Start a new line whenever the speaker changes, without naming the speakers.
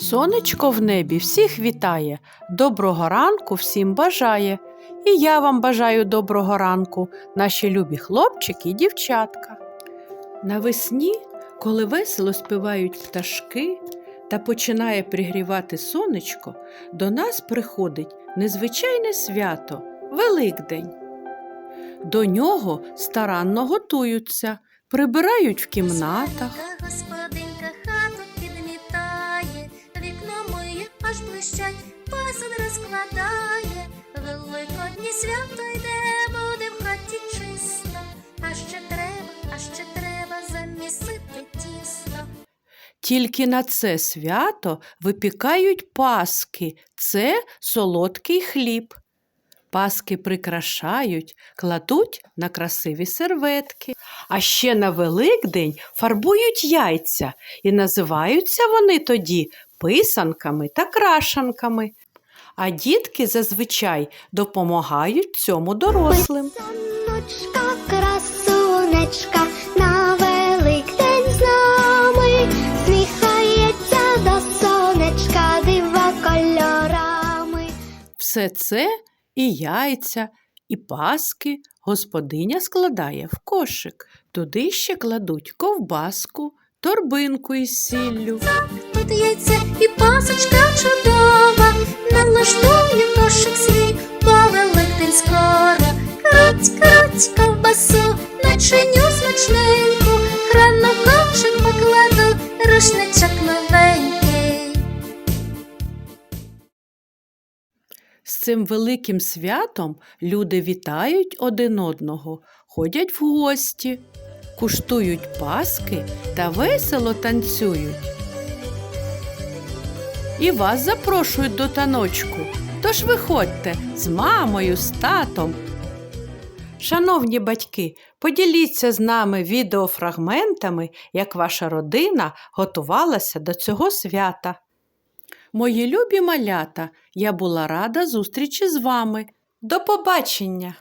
Сонечко в небі всіх вітає, доброго ранку всім бажає. І я вам бажаю доброго ранку, наші любі хлопчики і дівчатка. Навесні, коли весело співають пташки та починає пригрівати сонечко, до нас приходить незвичайне свято Великдень. До нього старанно готуються, прибирають в кімнатах.
Аж блищать, посуд розкладає. Великодні свято йде, буде в хаті чисто. А ще треба, а ще треба замісити тісто.
Тільки на це свято випікають паски це солодкий хліб. Паски прикрашають, кладуть на красиві серветки. А ще на Великдень фарбують яйця і називаються вони тоді писанками та крашанками. А дітки зазвичай допомагають цьому дорослим.
Сонечка, красунечка, на Великдень з нами, сміхається до сонечка, дива кольорами.
Все це і яйця, і паски господиня складає в кошик. Туди ще кладуть ковбаску, торбинку із сіллю.
Тут яйце і пасочка чудова, налаштує кошик свій, бо Великдень скоро. Крать, крать, ковбасу, начиню смачненьку, храно кошик покладу, рушничок новенький.
З цим великим святом люди вітають один одного, ходять в гості, куштують паски та весело танцюють. І вас запрошують до таночку. Тож виходьте з мамою, з татом. Шановні батьки, поділіться з нами відеофрагментами, як ваша родина готувалася до цього свята. Мої любі малята, я була рада зустрічі з вами. До побачення!